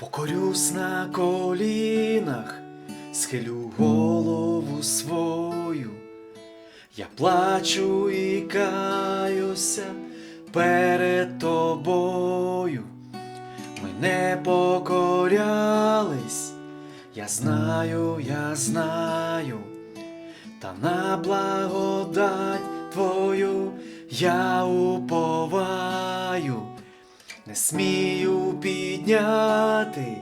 Покорюсь на колінах, схилю голову свою, я плачу і каюся перед тобою. Ми не покорялись, я знаю, я знаю, та на благодать твою я уповаю не смію підняти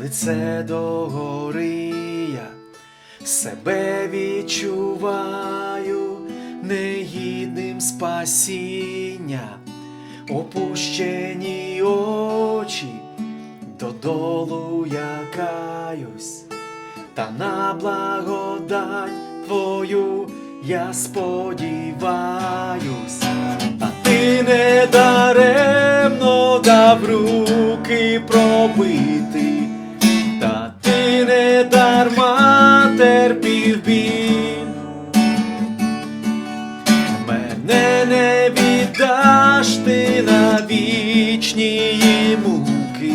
лице до гори я. Себе відчуваю негідним спасіння, опущені очі, додолу я каюсь, та на благодать твою я сподіваюсь. Та ти не дав руки пробити, та ти не дарма терпів біль. Мене не віддаш ти на вічні муки,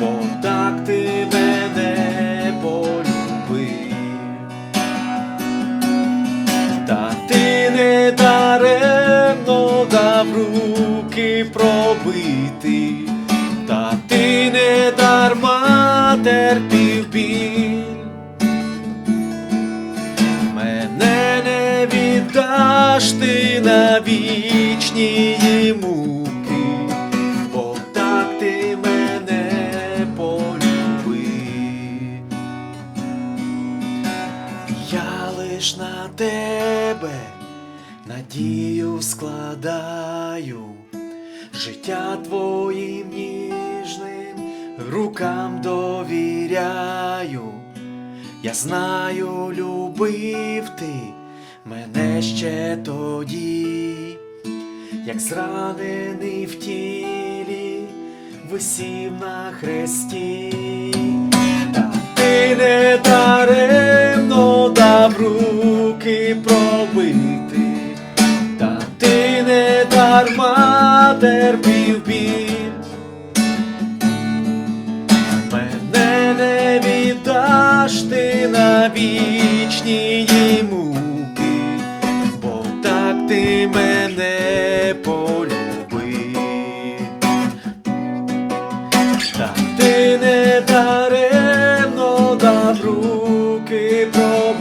бо так ти мене полюбив. Та ти не даремно дав руки та ти не дарма терпів біль. Мене не віддаш ти на вічні муки, бо так ти мене полюбив. Я лиш на тебе надію складаю, життя твоїм ніжним рукам довіряю. Я знаю, любив ти мене ще тоді, як зранений в тілі, висів на хресті. Та ти не даремно дав руки пробити, та ти не дарма терпів біль. Мене не віддаш ти на вічні муки, бо так ти мене полюбив. Та ти не даремно дав руки пробити,